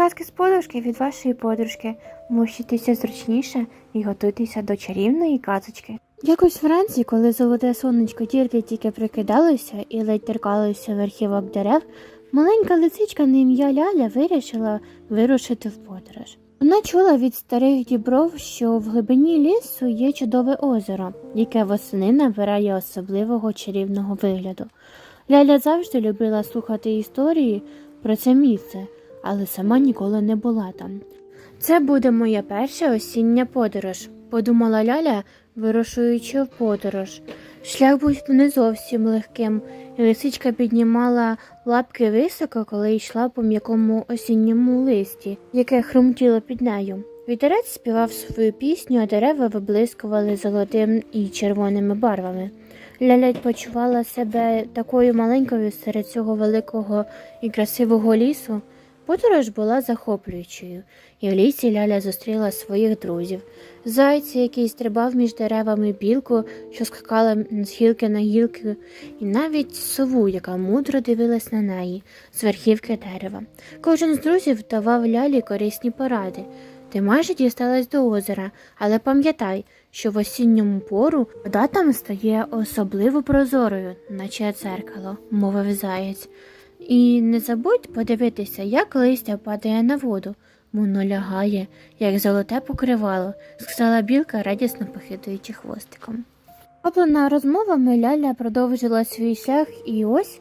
Казки з подушки від вашої подружки. Мощитися зручніше і готуйтеся до чарівної казочки. Якось вранці, коли золоте сонечко тільки-тільки прикидалося і ледь торкалося верхівок дерев, маленька лисичка на ім'я Ляля вирішила вирушити в подорож. Вона чула від старих дібров, що в глибині лісу є чудове озеро, яке восени набирає особливого чарівного вигляду. Ляля завжди любила слухати історії про це місце, але сама ніколи не була там. Це буде моя перша осіння подорож, подумала Ляля, вирушуючи в подорож. Шлях був не зовсім легким, і лисичка піднімала лапки високо, коли йшла по м'якому осінньому листі, яке хрумтіло під нею. Вітерець співав свою пісню, а дерева виблискували золотим і червоними барвами. Ляля почувала себе такою маленькою серед цього великого і красивого лісу. Подорож була захоплюючою, і в лісі Ляля зустріла своїх друзів. Зайця, який стрибав між деревами білку, що скакала з гілки на гілки, і навіть сову, яка мудро дивилась на неї з верхівки дерева. Кожен з друзів давав лялі корисні поради. Ти майже дісталась до озера, але пам'ятай, що в осінньому пору вода там стає особливо прозорою, наче дзеркало, мовив заєць. І не забудь подивитися, як листя падає на воду, воно лягає, як золоте покривало, сказала білка, радісно похитуючи хвостиком. Оплена розмовами Ляля продовжила свій шлях, і ось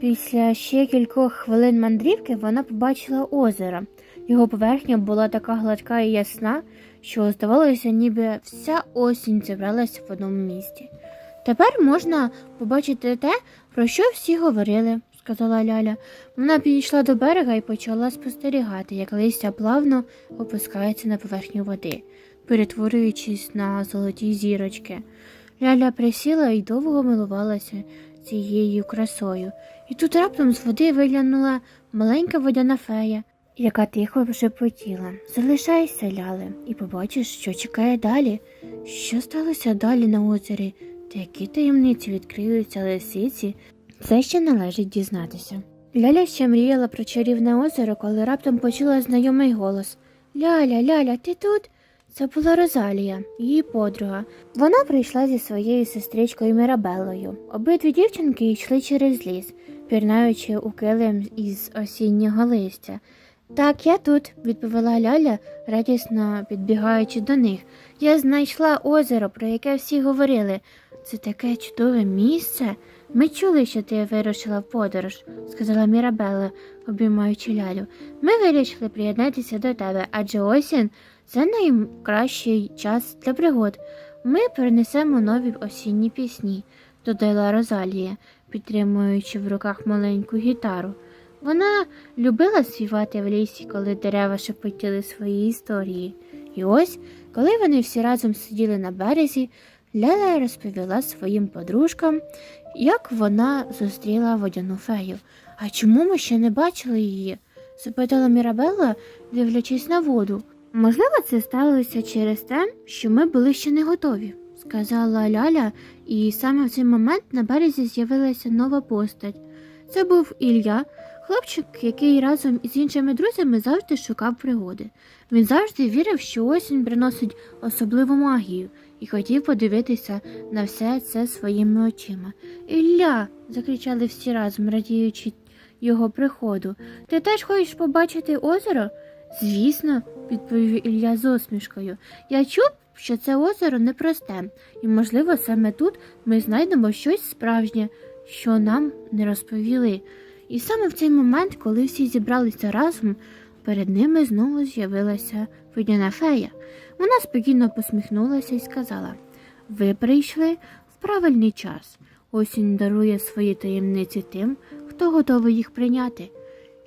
після ще кількох хвилин мандрівки вона побачила озеро. Його поверхня була така гладка і ясна, що здавалося, ніби вся осінь зібралася в одному місці. Тепер можна побачити те, про що всі говорили, сказала Ляля. Вона підійшла до берега і почала спостерігати, як листя плавно опускається на поверхню води, перетворюючись на золоті зірочки. Ляля присіла і довго милувалася цією красою. І тут раптом з води виглянула маленька водяна фея, яка тихо шепотіла. Залишайся, Ляле, і побачиш, що чекає далі. Що сталося далі на озері, та які таємниці відкриються лисиці, це ще належить дізнатися. Ляля ще мріяла про чарівне озеро, коли раптом почула знайомий голос Ляля, Ляля, ти тут? Це була Розалія, її подруга. Вона прийшла зі своєю сестричкою Мірабеллою. Обидві дівчинки йшли через ліс, пірнаючи у килим із осіннього листя. Так, я тут, відповіла Ляля, радісно підбігаючи до них. Я знайшла озеро, про яке всі говорили. Це таке чудове місце. Ми чули, що ти вирушила в подорож, сказала Мірабелла, обіймаючи лялю. Ми вирішили приєднатися до тебе, адже осінь це найкращий час для пригод. Ми перенесемо нові осінні пісні, додала Розалія, підтримуючи в руках маленьку гітару. Вона любила співати в лісі, коли дерева шепотіли свої історії. І ось, коли вони всі разом сиділи на березі, Ляля розповіла своїм подружкам, як вона зустріла водяну фею. А чому ми ще не бачили її? запитала Мірабелла, дивлячись на воду. Можливо, це сталося через те, що ми були ще не готові, сказала Ляля, і саме в цей момент на березі з'явилася нова постать. Це був Ілля, хлопчик, який разом із іншими друзями завжди шукав пригоди. Він завжди вірив, що осінь приносить особливу магію і хотів подивитися на все це своїми очима. Ілля. закричали всі разом, радіючи його приходу. Ти теж хочеш побачити озеро? Звісно, відповів Ілля з усмішкою. Я чув, що це озеро непросте, і, можливо, саме тут ми знайдемо щось справжнє, що нам не розповіли. І саме в цей момент, коли всі зібралися разом, перед ними знову з'явилася водяна фея. Вона спокійно посміхнулася і сказала Ви прийшли в правильний час. Осінь дарує свої таємниці тим, хто готовий їх прийняти.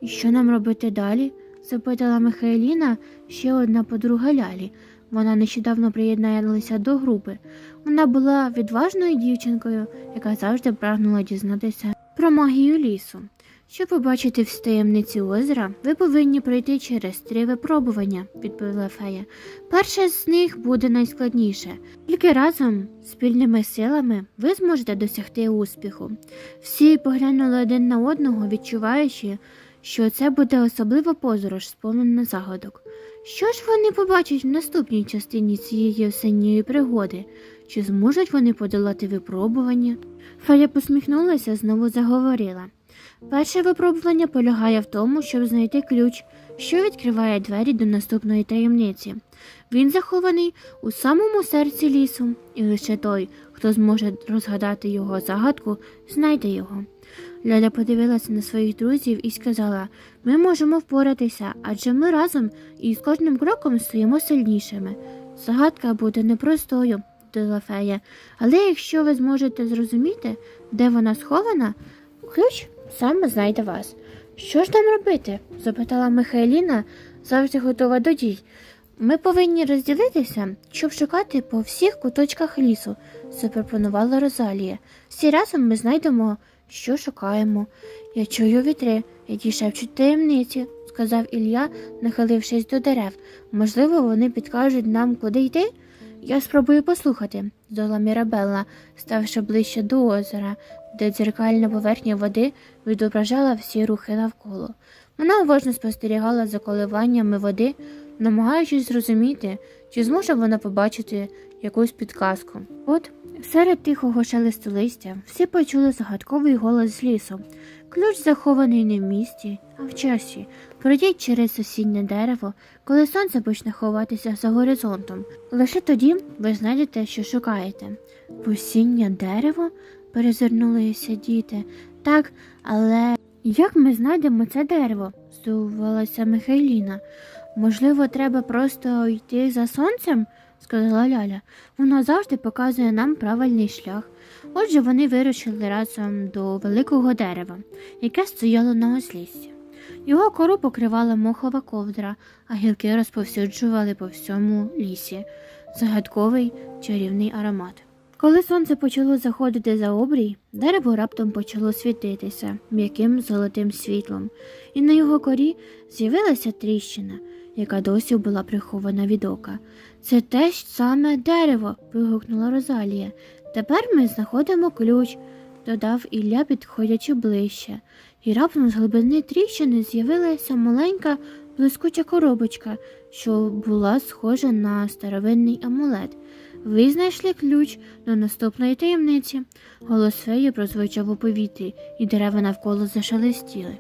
І що нам робити далі? запитала Михайліна, ще одна подруга Лялі. Вона нещодавно приєдналася до групи. Вона була відважною дівчинкою, яка завжди прагнула дізнатися про магію лісу. Щоб побачити всі озера, ви повинні пройти через три випробування, відповіла фея. Перше з них буде найскладніше. Тільки разом, спільними силами, ви зможете досягти успіху. Всі поглянули один на одного, відчуваючи, що це буде особлива подорож, сповнена загадок. Що ж вони побачать в наступній частині цієї осінньої пригоди? Чи зможуть вони подолати випробування? Фея посміхнулася, знову заговорила. Перше випробування полягає в тому, щоб знайти ключ, що відкриває двері до наступної таємниці. Він захований у самому серці лісу, і лише той, хто зможе розгадати його загадку, знайде його. Ляля подивилася на своїх друзів і сказала: ми можемо впоратися, адже ми разом і з кожним кроком стаємо сильнішими. Загадка буде непростою, додала фея, але якщо ви зможете зрозуміти, де вона схована, ключ саме знайде вас. Що ж нам робити? запитала Михайліна, завжди готова до дій. Ми повинні розділитися, щоб шукати по всіх куточках лісу, запропонувала Розалія. Всі разом ми знайдемо, що шукаємо. Я чую вітри, які шепчуть таємниці, сказав Ілля, нахилившись до дерев. Можливо, вони підкажуть нам, куди йти? Я спробую послухати, здала Мірабелла, ставши ближче до озера, де дзеркальна поверхня води відображала всі рухи навколо. Вона уважно спостерігала за коливаннями води, намагаючись зрозуміти, чи зможе вона побачити якусь підказку. От, серед тихого шелесту листя всі почули загадковий голос з лісу. Ключ захований не в місті, а в часі. Пройдіть через осіннє дерево, коли сонце почне ховатися за горизонтом. Лише тоді ви знайдете, що шукаєте. Осіннє дерево? перезирнулися діти. Так, але як ми знайдемо це дерево? здивувалася Михайліна. Можливо, треба просто йти за сонцем, сказала Ляля. Воно завжди показує нам правильний шлях. Отже, вони вирушили разом до великого дерева, яке стояло на узліссі. Його кору покривала мохова ковдра, а гілки розповсюджували по всьому лісі. Загадковий чарівний аромат. Коли сонце почало заходити за обрій, дерево раптом почало світитися м'яким золотим світлом, і на його корі з'явилася тріщина, яка досі була прихована від ока. Це те ж саме дерево. вигукнула Розалія. Тепер ми знаходимо ключ, додав Ілля, підходячи ближче, і раптом з глибини тріщини з'явилася маленька блискуча коробочка, що була схожа на старовинний амулет. Ви знайшли ключ до наступної таємниці. Голос феї прозвучав у повітрі, і дерева навколо зашелестіли.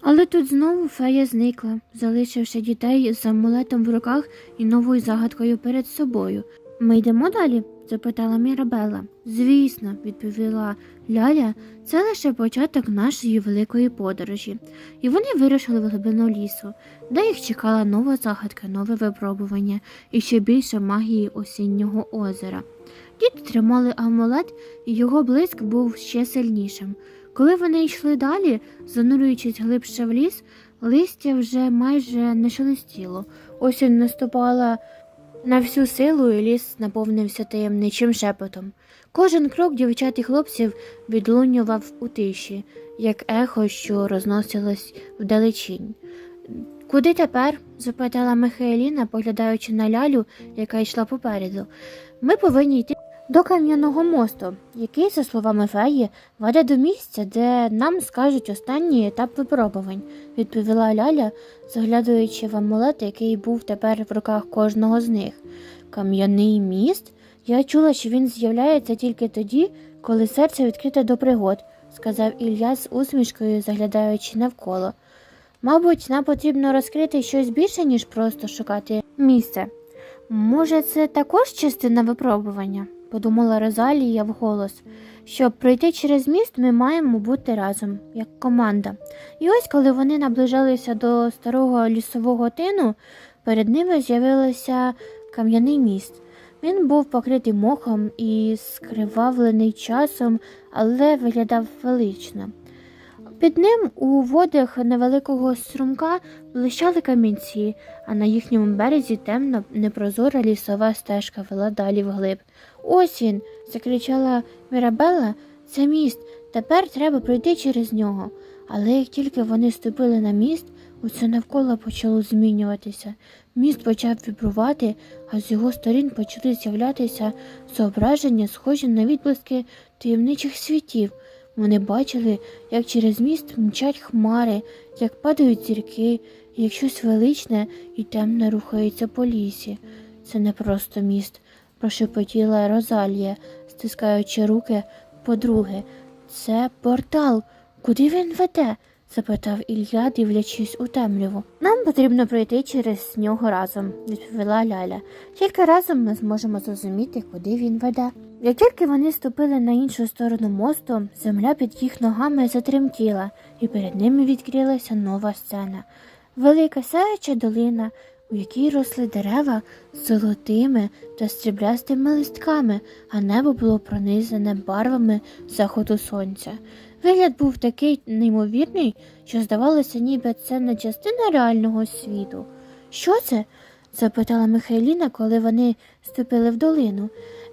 Але тут знову фея зникла, залишивши дітей з амулетом в руках і новою загадкою перед собою. Ми йдемо далі? Запитала Мірабела. Звісно, відповіла Ляля, це лише початок нашої великої подорожі. І вони вирушили в глибину лісу, де їх чекала нова загадка, нове випробування і ще більше магії осіннього озера. Діти тримали амулет, і його блиск був ще сильнішим. Коли вони йшли далі, занурюючись глибше в ліс, листя вже майже не шелестіло. Осінь наступала на всю силу ліс наповнився таємничим шепотом. Кожен крок дівчат і хлопців відлунював у тиші, як ехо, що розносилось вдалечінь. Куди тепер? запитала Михайліна, поглядаючи на лялю, яка йшла попереду. Ми повинні йти до кам'яного мосту, який, за словами феї, веде до місця, де нам скажуть останній етап випробувань, відповіла Ляля, заглядуючи в амулет, який був тепер в руках кожного з них. Кам'яний міст? Я чула, що він з'являється тільки тоді, коли серце відкрите до пригод, сказав Ілля з усмішкою, заглядаючи навколо. Мабуть, нам потрібно розкрити щось більше, ніж просто шукати місце. Може, це також частина випробування? Подумала Розалія вголос. Щоб пройти через міст, ми маємо бути разом, як команда. І ось, коли вони наближалися до старого лісового тину, перед ними з'явився кам'яний міст. Він був покритий мохом і скривавлений часом, але виглядав велично. Під ним у водах невеликого струмка блищали камінці, а на їхньому березі темна непрозора лісова стежка вела далі вглиб. Ось він. закричала Мірабелла, це міст. Тепер треба пройти через нього. Але як тільки вони ступили на міст, усе навколо почало змінюватися. Міст почав вібрувати, а з його сторін почали з'являтися зображення, схожі на відблиски таємничих світів. Вони бачили, як через міст мчать хмари, як падають зірки, як щось величне і темне рухається по лісі. Це не просто міст, прошепотіла Розалія, стискаючи руки подруги. Це портал. Куди він веде? запитав Ілля, дивлячись у темряву. Нам потрібно пройти через нього разом, відповіла Ляля. Тільки разом ми зможемо зрозуміти, куди він веде. Як тільки вони ступили на іншу сторону мосту, земля під їх ногами затремтіла, і перед ними відкрилася нова сцена. Велика сяюча долина, у якій росли дерева з золотими та стріблястими листками, а небо було пронизане барвами заходу сонця. Вигляд був такий неймовірний, що здавалося, ніби це не частина реального світу. Що це? запитала Михайліна, коли вони ступили в долину.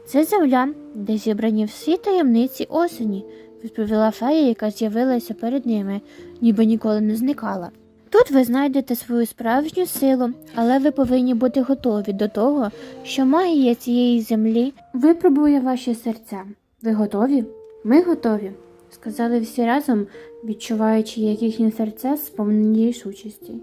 Це земля, де зібрані всі таємниці осені, відповіла фея, яка з'явилася перед ними, ніби ніколи не зникала. Тут ви знайдете свою справжню силу, але ви повинні бути готові до того, що магія цієї землі випробує ваші серця. Ви готові? Ми готові, сказали всі разом, відчуваючи, як їхні серця сповнені рішучості.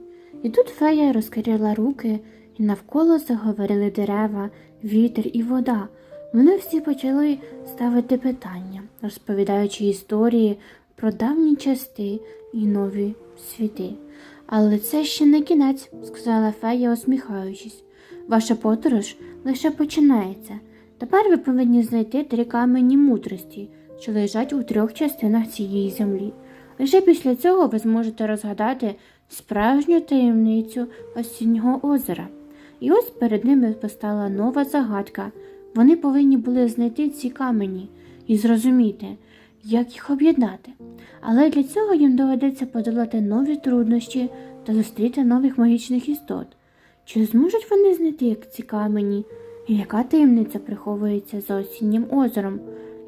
І тут фея розкрила руки, і навколо заговорили дерева, вітер і вода. Вони всі почали ставити питання, розповідаючи історії про давні части і нові світи. Але це ще не кінець, сказала фея, усміхаючись. Ваша подорож лише починається. Тепер ви повинні знайти три камені мудрості, що лежать у трьох частинах цієї землі. Лише після цього ви зможете розгадати справжню таємницю осіннього озера. І ось перед ними постала нова загадка. Вони повинні були знайти ці камені і зрозуміти, як їх об'єднати. Але для цього їм доведеться подолати нові труднощі та зустріти нових магічних істот. Чи зможуть вони знайти як ці камені? І яка таємниця приховується за осіннім озером?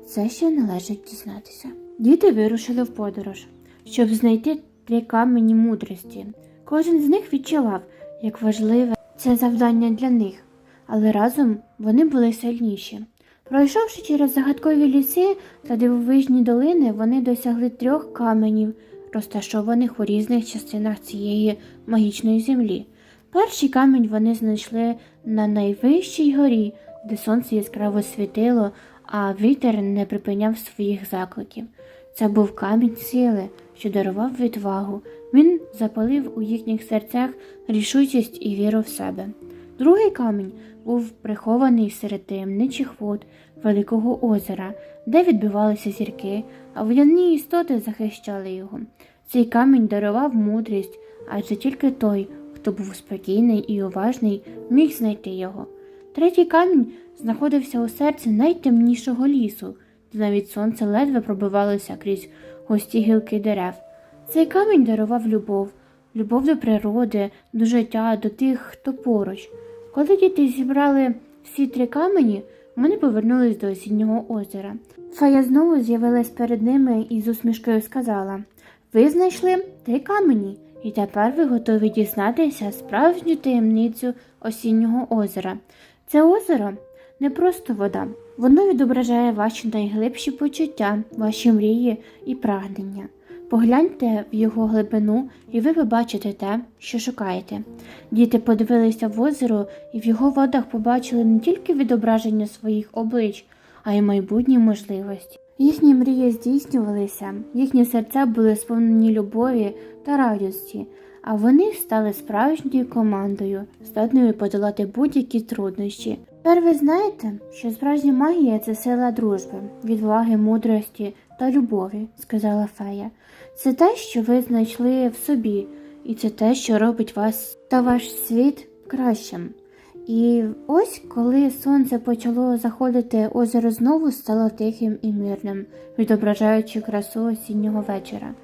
Це ще належить дізнатися. Діти вирушили в подорож, щоб знайти три камені мудрості. Кожен з них відчував, як важливе це завдання для них, але разом вони були сильніші. Пройшовши через загадкові ліси та дивовижні долини, вони досягли трьох каменів, розташованих у різних частинах цієї магічної землі. Перший камінь вони знайшли на найвищій горі, де сонце яскраво світило, а вітер не припиняв своїх закликів. Це був камінь сили, що дарував відвагу. Він запалив у їхніх серцях рішучість і віру в себе. Другий камінь був прихований серед таємничих вод Великого озера, де відбивалися зірки, а водяні істоти захищали його. Цей камінь дарував мудрість, адже тільки той, хто був спокійний і уважний, міг знайти його. Третій камінь знаходився у серці найтемнішого лісу, де навіть сонце ледве пробивалося крізь густі гілки дерев. Цей камінь дарував любов, любов до природи, до життя, до тих, хто поруч. Коли діти зібрали всі три камені, вони повернулись до осіннього озера. Фая знову з'явилась перед ними і з усмішкою сказала: Ви знайшли три камені, і тепер ви готові дізнатися справжню таємницю осіннього озера. Це озеро не просто вода, воно відображає ваші найглибші почуття, ваші мрії і прагнення. Погляньте в його глибину, і ви побачите те, що шукаєте. Діти подивилися в озеро і в його водах побачили не тільки відображення своїх облич, а й майбутні можливості. Їхні мрії здійснювалися, їхні серця були сповнені любові та радості, а вони стали справжньою командою, здатною подолати будь-які труднощі. Тепер ви знаєте, що справжня магія це сила дружби, відваги, мудрості та любові, сказала фея. Це те, що ви знайшли в собі, і це те, що робить вас та ваш світ кращим. І ось, коли сонце почало заходити, озеро знову стало тихим і мирним, відображаючи красу осіннього вечора.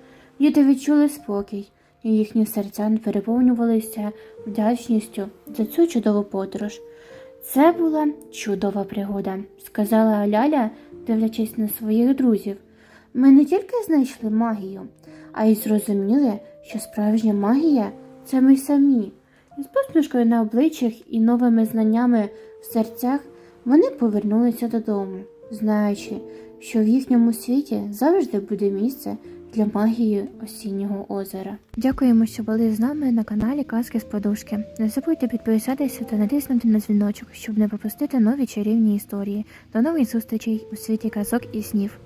Діти відчули спокій, і їхні серця переповнювалися вдячністю за цю чудову подорож. Це була чудова пригода, сказала Ляля, дивлячись на своїх друзів. Ми не тільки знайшли магію, а й зрозуміли, що справжня магія це ми самі. З посмішкою на обличчях і новими знаннями в серцях вони повернулися додому, знаючи, що в їхньому світі завжди буде місце для магії осіннього озера. Дякуємо, що були з нами на каналі Казки з Подушки. Не забудьте підписатися та натиснути на дзвіночок, щоб не пропустити нові чарівні історії. До нових зустрічей у світі казок і снів.